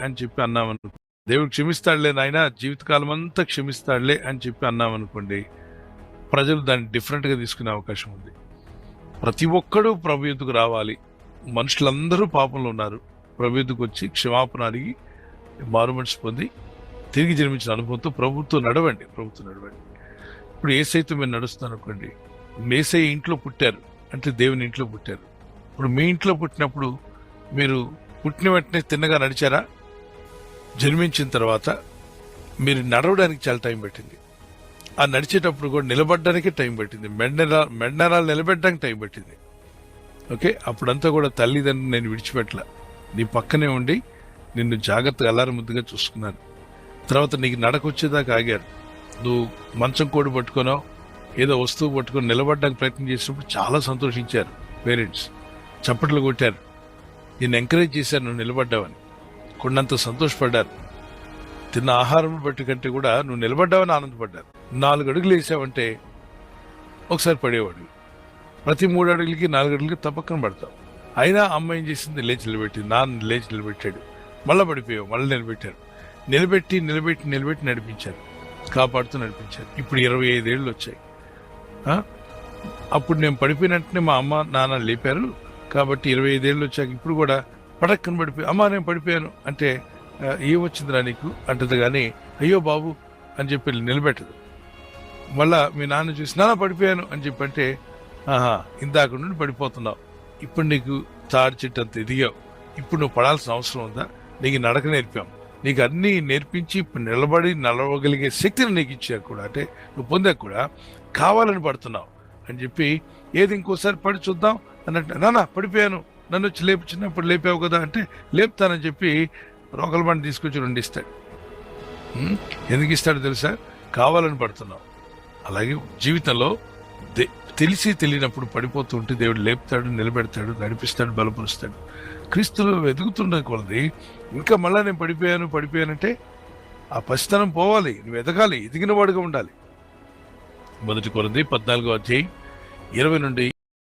అని చెప్పి అన్నామనుకో దేవుడు క్షమిస్తాడులే నాయన జీవితకాలం అంతా క్షమిస్తాడులే అని చెప్పి అన్నామనుకోండి ప్రజలు దాన్ని డిఫరెంట్గా తీసుకునే అవకాశం ఉంది. ప్రతి ఒక్కడూ ప్రభు రావాలి. మనుషులందరూ పాపంలో ఉన్నారు. ప్రభు వచ్చి క్షమాపణ అడిగి మారు మనసు పొంది తిరిగి జన్మించిన అనుభవంతో ప్రభుత్వం నడవండి ప్రభుత్వం నడవండి. ఇప్పుడు ఏసైతే మేము నడుస్తున్నాను అనుకోండి మేసై ఇంట్లో పుట్టారు అంటే దేవుని ఇంట్లో పుట్టారు. ఇప్పుడు మీ ఇంట్లో పుట్టినప్పుడు మీరు పుట్టిన వెంటనే తిన్నగా నడిచారా? జన్మించిన తర్వాత మీరు నడవడానికి చాలా టైం పెట్టింది. ఆ నడిచేటప్పుడు కూడా నిలబడడానికి టైం పట్టింది. మెండరా మెండరాలు నిలబెట్టడానికి టైం పట్టింది. ఓకే? అప్పుడంతా కూడా తల్లిదండ్రులు నేను విడిచిపెట్టల. నీ పక్కనే ఉండి నిన్ను జాగ్రత్తగా అల్లారి ముద్దుగా చూసుకున్నాను. తర్వాత నీకు నడకొచ్చేదాకా ఆగారు. నువ్వు మంచం కోడి పట్టుకునో ఏదో వస్తువు పట్టుకొని నిలబడడానికి ప్రయత్నం చేసినప్పుడు చాలా సంతోషించారు పేరెంట్స్. చప్పట్లు కొట్టారు. నేను ఎంకరేజ్ చేశాను నువ్వు నిలబడ్డావని. కొండంత సంతోషపడ్డారు. తిన్న ఆహారం బట్టి కంటే కూడా నువ్వు నిలబడ్డావని ఆనందపడ్డారు. నాలుగు అడుగులు వేసావంటే ఒకసారి పడేవాడు ప్రతి మూడు అడుగులకి నాలుగు అడుగులకి తప్పక్కన పడతావు. అయినా అమ్మ ఏం చేసింది? లేచి నిలబెట్టింది నాన్న లేచి నిలబెట్టాడు. మళ్ళీ పడిపోయావు మళ్ళీ నిలబెట్టారు. నిలబెట్టి నిలబెట్టి నిలబెట్టి నడిపించారు. కాపాడుతూ నడిపించారు. ఇప్పుడు ఇరవై ఐదేళ్ళు వచ్చాయి. అప్పుడు నేను పడిపోయినట్టునే మా అమ్మ నాన్న లేపారు. కాబట్టి ఇరవై ఐదేళ్ళు వచ్చాక ఇప్పుడు కూడా పడక్కన పడిపోయి అమ్మ నేను పడిపోయాను అంటే ఏ వచ్చిందిరా నీకు? అంటది కానీ అయ్యో బాబు అని చెప్పి నిలబెట్టదు. మళ్ళా మీ నాన్న చూసి నాన్న పడిపోయాను అని చెప్పి అంటే ఆహా ఇందాక నుండి పడిపోతున్నావు. ఇప్పుడు నీకు తాడి చెట్టు అంత ఎదిగావు. ఇప్పుడు నువ్వు పడాల్సిన అవసరం ఉందా? నీకు నడక నేర్పాం. నీకు అన్నీ నేర్పించి ఇప్పుడు నిలబడి నడవగలిగే శక్తిని నీకు ఇచ్చారు కూడా. అంటే నువ్వు పొందాక కూడా కావాలని పడుతున్నావు. అని చెప్పి ఏది ఇంకోసారి పడి చూద్దాం అన్నట్టు నాన్న పడిపోయాను. నన్ను వచ్చి లేపు చిన్నప్పుడు లేపావు కదా అంటే లేపుతానని చెప్పి రోకల బండి తీసుకొచ్చి రెండు ఇస్తాడు ఎందుకు ఇస్తాడో తెలుసా? కావాలని పడుతున్నావు. అలాగే జీవితంలో దే- తెలిసి తెలియనప్పుడు పడిపోతూ ఉంటే దేవుడు లేపుతాడు నిలబెడతాడు నడిపిస్తాడు బలపరుస్తాడు. క్రీస్తులో వెతుకుతున్న కొలది ఇంకా మళ్ళీ నేను పడిపోయాను పడిపోయానంటే ఆ పసితనం పోవాలి నువ్వు ఎదగాలి ఎదిగిన వాడుగా ఉండాలి. మొదటి కొలది పద్నాలుగో అధ్యాయం ఇరవై నుండి